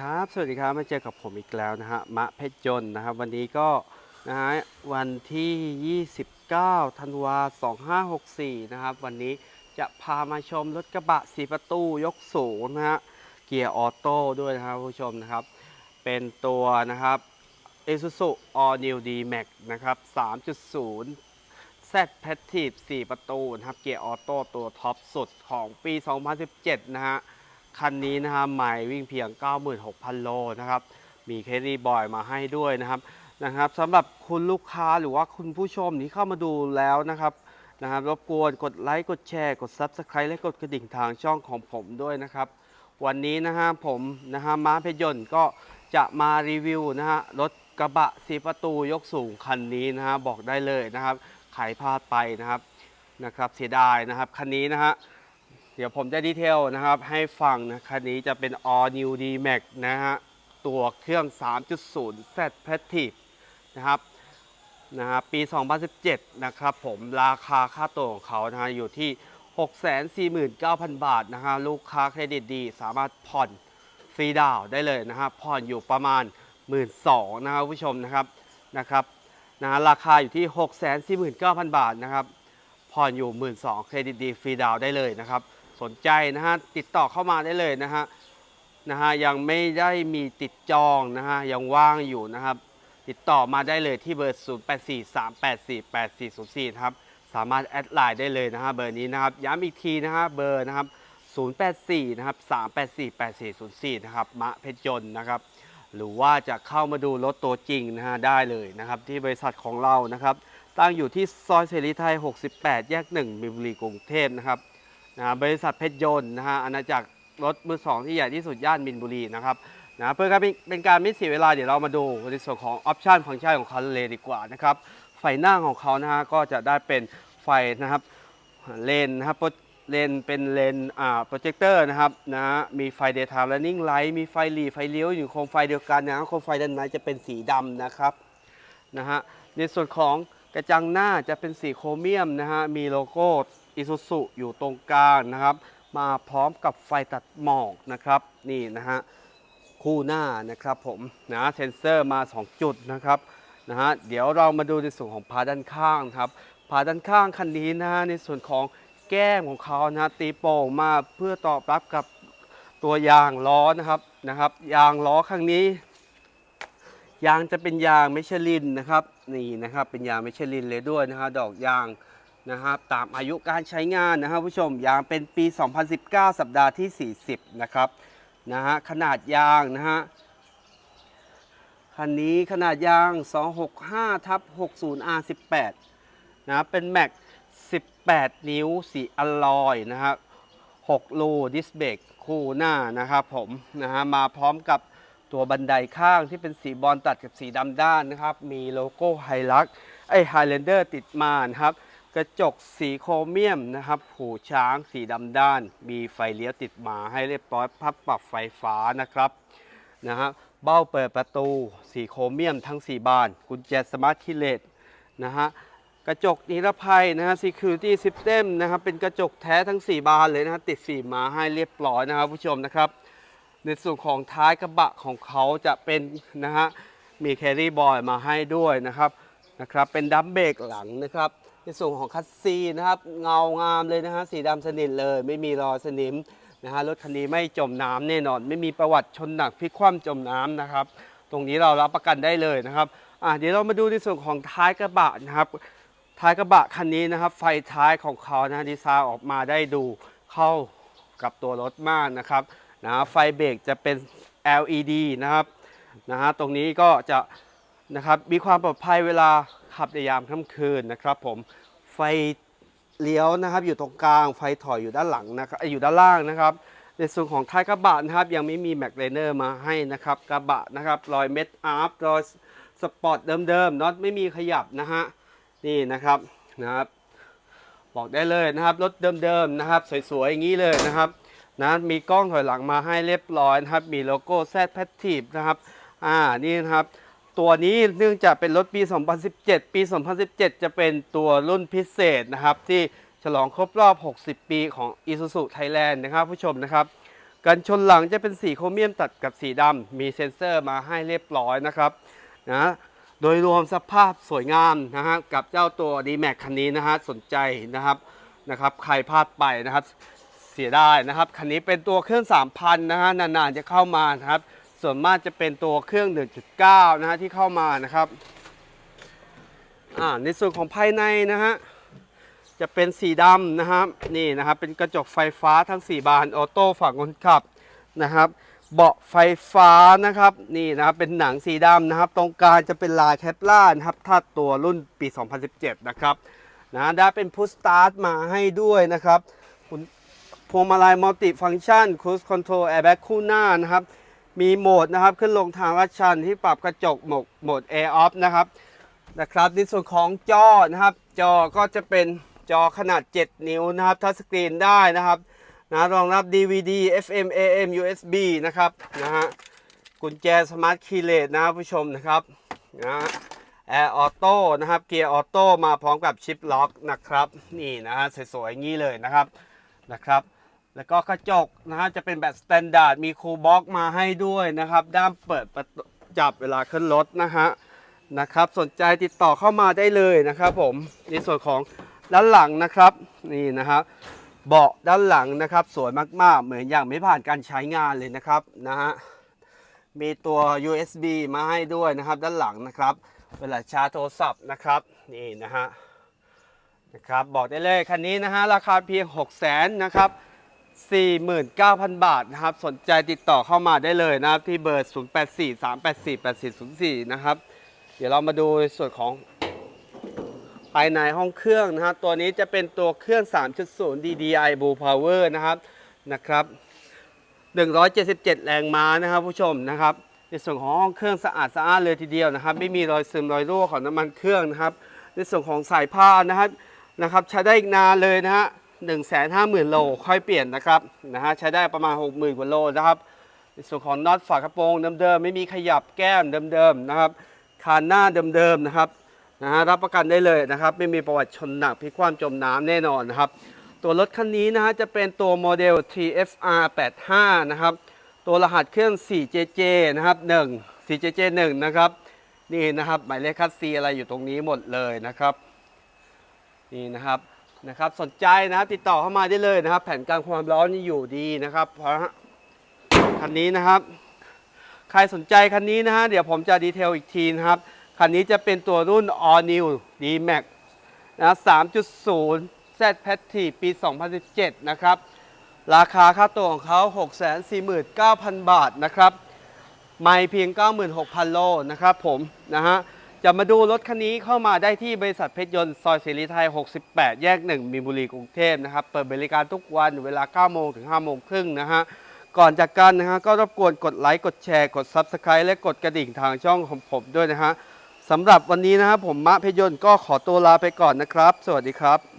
ครับ สวัสดีครับ มาเจอกับผมอีกแล้วนะฮะ มะเพชรยนต์นะครับ วันนี้ก็นะฮะวันที่ 29 ธันวา 2564 นะครับ วันนี้จะพามาชมรถกระบะ4ประตูยกสูงนะฮะ เกียร์ออโต้ด้วยนะครับผู้ชมนะครับ เป็นตัวนะครับ Isuzu All New D-Max นะครับ 3.0 Z p a c t i v e 4 ประตูนะครับ เกียร์ออโต้ตัวท็อปสุดของปี 2017 นะฮะ คันนี้นะครับใหม่วิ่งเพียง 96,000 โลนะครับ มีเคดีบอยมาให้ด้วยนะครับนะครับสำหรับคุณลูกค้าหรือว่าคุณผู้ชมที่เข้ามาดูแล้วนะครับนะครับรบกวนกดไลค์กดแชร์กด Subscribe และกดกระดิ่งทางช่องของผมด้วยนะครับ วันนี้นะฮะผมนะฮะม้าเพชรยนต์ก็จะมารีวิวนะฮะรถกระบะสีประตูยกสูงคันนี้นะฮะบอกได้เลยนะครับขายพลาดไปนะครับนะครับเสียดายนะครับคันนี้นะฮะ เดี๋ยวผมจะดีเทลนะครับให้ฟังนะคันนี้จะเป็น All New D Max นะฮะ ตัวเครื่อง 3.0 Z p a c t i v e นะครับนะฮะปี 2017 นะครับผมราคาค่าตัวของเขานะฮะอยู่ที่ 649,000 บาทนะฮะลูกค้าเครดิตดีสามารถผ่อนฟรีดาวได้เลยนะฮะผ่อนอยู่ประมาณ 1 2ื่นนะครับผู้ชมนะครับนะครับนะฮะราคาอยู่ที่ 649,000 บาทนะครับผ่อนอยู่ 1 2ื่นเครดิตดีฟรีดาวได้เลยนะครับ สนใจนะฮะติดต่อเข้ามาได้เลยนะฮะนะฮะยังไม่ได้มีติดจองนะฮะยังว่างอยู่นะครับ ติดต่อมาได้เลยที่เบอร์ 0843848404นะครับสามารถแอดไลน์ได้เลยนะฮะเบอร์นี้นะครับย้ำอีกทีนะฮะเบอร์นะครับ084นะครับ3848404นะครับมะเพชรยนต์นะครับ หรือว่าจะเข้ามาดูรถตัวจริงนะฮะได้เลยนะครับ ที่บริษัทของเรานะครับ ตั้งอยู่ที่ซอยเสรีไทย 68 แยก 1มินบุรีกรุงเทพนะครับ นะบริษัทเพชรยนต์นะฮะอาณาจักรรถมือสองที่ใหญ่ที่สุดย่านมินบุรีนะครับนะเพื่อการเป็นการไม่เสียเวลาเดี๋ยวเรามาดูในส่วนของออปชันฟังก์ชันของเขาเลยดีกว่านะครับไฟหน้าของเขานะฮะก็จะได้เป็นไฟนะครับเลนนะครับโปรเลนเป็นเลนอ่าโปรเจคเตอร์นะครับนะฮะมีไฟเดย์ไทม์และนิ่งไลท์มีไฟหลีไฟเลี้ยวอยู่โคมไฟเดียวกันนะฮะโคมไฟด้านในจะเป็นสีดำนะครับนะฮะในส่วนของกระจังหน้าจะเป็นสีโครเมียมนะฮะมีโลโก้ อิซูซุอยู่ตรงกลางนะครับ มาพร้อมกับไฟตัดหมอกนะครับ นี่นะฮะคู่หน้านะครับผมนะเซนเซอร์มา 2 จุดนะครับนะฮะเดี๋ยวเรามาดูในส่วนของพาด้านข้างครับพาด้านข้างคันนี้นะฮะในส่วนของแก้มของเขานะตีโป่งมาเพื่อตอบรับกับตัวยางล้อนะครับนะครับ ยางล้อข้างนี้ ยางจะเป็นยางมิชลินนะครับนี่นะครับเป็นยางมิชลินเลยด้วยนะฮะดอกยาง นะครับตามอายุการใช้งานนะครับผู้ชมยางเป็นปี 2019 สัปดาห์ที่ 40 นะครับนะฮะขนาดยางนะฮะคันนี้ขนาดยาง 265ทับ60 R18 นะเป็นแม็ก18 นิ้วสีอลลอยนะครับ6รูดิสเบรกคู่หน้านะครับผมนะฮะมาพร้อมกับตัวบันไดข้างที่เป็นสีบอลตัดกับสีดำด้านนะครับ มีโลโก้ไฮลักไอไฮแลนเดอร์ติดมานะครับ กระจกสีโครเมียมนะครับ หูช้างสีดำด้าน มีไฟเลี้ยวติดมาให้เรียบร้อยพับปรับไฟฟ้านะครับนะฮะเบ้าเปิดประตูสีโครเมียมทั้ง 4 บาน กุญแจสมาร์ทคีเลตนะฮะกระจกนิรภัยนะฮะ Security System นะครับเป็นกระจกแท้ทั้ง 4 บานเลยนะฮะติดฟิล์มมาให้เรียบร้อยนะครับผู้ชมนะครับ ในส่วนของท้ายกระบะของเขาจะเป็นนะฮะมีแครี่บอยมาให้ด้วยนะครับนะครับเป็นดัมเบรกหลังนะครับ ในส่วนของคัสซีนะครับเงางามเลยนะฮะสีดำสนิทเลยไม่มีรอยสนิมนะฮะรถคันนี้ไม่จมน้ำแน่นอน ไม่มีประวัติชนหนักพลิกคว่ำจมน้ำนะครับ ตรงนี้เรารับประกันได้เลยนะครับอะเดี๋ยวเรามาดูในส่วนของท้ายกระบะนะครับ ท้ายกระบะคันนี้นะครับ ไฟท้ายของเขานะดีไซน์ออกมาได้ดูเข้ากับตัวรถมากนะครับนะไฟเบรกจะเป็น LED นะครับนะฮะตรงนี้ก็จะนะครับมีความปลอดภัยเวลา ขับในยามค่ำคืนนะครับผมไฟเลี้ยวนะครับอยู่ตรงกลางไฟถอยอยู่ด้านหลังนะครับอยู่ด้านล่างนะครับในส่วนของท้ายกระบะนะครับยังไม่มีแม็กเลเนอร์มาให้นะครับกระบะนะครับรอยเม็ดอาร์ฟรอยสปอร์ตเดิมๆน็อตไม่มีขยับนะฮะนี่นะครับนะครับ บอกได้เลยนะครับรถเดิมๆนะครับ สวยๆอย่างนี้เลยนะครับนะมีกล้องถอยหลังมาให้เรียบร้อยนะครับ มีโลโก้ Z p a c t i v e นะครับอ่านี่นะครับ ตัวนี้เนื่องจากเป็นรถปี 2017 ปี 2017 จะเป็นตัวรุ่นพิเศษนะครับ ที่ฉลองครบรอบ 60 ปีของ Isuzu Thailand นะครับผู้ชมนะครับ กันชนหลังจะเป็นสีโครเมียมตัดกับสีดำมีเซ็นเซอร์มาให้เรียบร้อยนะครับนะโดยรวมสภาพสวยงามนะฮะกับเจ้าตัว d m a x คันนี้นะฮะสนใจนะครับนะครับใครพลาดไปนะครับเสียได้นะครับ คันนี้เป็นตัวเครื่อง 3,000นะฮะนานๆจะเข้ามานะครับ ส่วนมากจะเป็นตัวเครื่อง 1.9 นะฮะที่เข้ามานะครับอ่าในส่วนของภายในนะฮะจะเป็นสีดำนะครับนี่นะครับเป็นกระจกไฟฟ้าทั้ง 4 บานออโต้ฝั่งคนขับนะครับ เบาะไฟฟ้านะครับนี่นะครับเป็นหนังสีดำนะครับ ตรงกลางจะเป็นลายแคปล่านะครับถ้าตัวรุ่นปี 2017 นะครับนะได้เป็นพุ s สตาร์ทมาให้ด้วยนะครับพวงมาลัยมัลติฟัง c t ชันค i ู e คอนโทรลแอร์แบ็กคู่หน้านะครับ มีโหมดนะครับขึ้นลงทางลัดชันที่ปรับกระจกโหมดโหมด Air Off นะครับนะครับในส่วนของจอนะครับ จอก็จะเป็นจอขนาด 7 นิ้วนะครับทัชสกรีนได้นะครับนะรองรับ DVD FM AM USB นะครับนะฮะกุญแจสมาร์ทคีย์เลสนะครับผู้ชมนะครับนะแอร์ออโต้นะครับเกียร์ออโต้มาพร้อมกับชิปล็อกนะครับ นี่นะฮะสวยๆอย่างนี้เลยนะครับนะครับ แล้วก็กระจกนะฮะจะเป็นแบบสแตนดาร์ดมีคูลบ็อกมาให้ด้วยนะครับ ด้ามเปิดประตูจับเวลาขึ้นรถนะฮะนะครับ สนใจติดต่อเข้ามาได้เลยนะครับผมในส่วนของด้านหลังนะครับนี่นะฮะเบาะด้านหลังนะครับสวยมากๆ เหมือนอย่างไม่ผ่านการใช้งานเลยนะครับนะฮะมีตัว USB มาให้ด้วยนะครับ ด้านหลังนะครับ เวลาชาร์จโทรศัพท์นะครับนี่นะฮะนะครับบอกได้เลยคันนี้นะฮะราคาเพียง 6 0 0 0 0นนะครับ 49,000 บาทนะครับ สนใจติดต่อเข้ามาได้เลยนะครับ ที่เบอร์ 0843848404 นะครับ เดี๋ยวเรามาดูในส่วนของภายในห้องเครื่องนะครับ ตัวนี้จะเป็นตัวเครื่อง 3.0 DDI Blue Power นะครับนะครับ 177 แรงม้านะครับผู้ชมนะครับ ในส่วนของห้องเครื่องสะอาดสะอาดเลยทีเดียวนะครับ ไม่มีรอยซึมรอยรั่วของน้ำมันเครื่องนะครับ ในส่วนของสายพานนะครับนะครับ ใช้ได้อีกนานเลยนะฮะ หนึ่งแสนห้าหมื่นโลค่อยเปลี่ยนนะครับนะฮะใช้ได้ประมาณหกหมื่นกว่าโลนะครับในส่วนของน็อตฝากระโปรงเดิมๆไม่มีขยับแก้มเดิมๆนะครับคานหน้าเดิมๆนะครับนะฮะรับประกันได้เลยนะครับ ไม่มีประวัติชนหนักพิกคว่ำจมน้ำแน่นอนนะครับ ตัวรถคันนี้นะฮะจะเป็นตัวโมเดล TFR 85นะครับตัวรหัสเครื่อง 4JJ นะครับ1 4JJ 1นะครับนี่นะครับหมายเลขคัสซีอะไรอยู่ตรงนี้หมดเลยนะครับนี่นะครับ นะครับสนใจนะครับติดต่อเข้ามาได้เลยนะครับ แผ่นกลางความร้อนนี่อยู่ดีนะครับเพราะคันนี้นะครับ ใครสนใจคันนี้นะฮะเดี๋ยวผมจะดีเทลอีกทีนะครับคันนี้จะเป็นตัวรุ่น All New D Max นะ3.0 Z p a t ปี 2017 นะครับ ราคาค่าตัวของเขา 649,000 บาทนะครับ ไม่เพียง 96,000 โลนะครับผมนะฮะ จะมาดูรถคันนี้เข้ามาได้ที่บริษัทเพชรยนต์ซอยเสรีไทย 68 แยก 1 มีนบุรีกรุงเทพนะครับ เปิดบริการทุกวันเวลา 9 โมงถึง 5 โมงครึ่งนะฮะ ก่อนจากกันนะฮะ ก็รบกวนกดไลค์ กดแชร์ กด Subscribe และกดกระดิ่งทางช่องของผมด้วยนะฮะสำหรับวันนี้นะครับผมมะเพชรยนต์ก็ขอตัวลาไปก่อนนะครับ สวัสดีครับ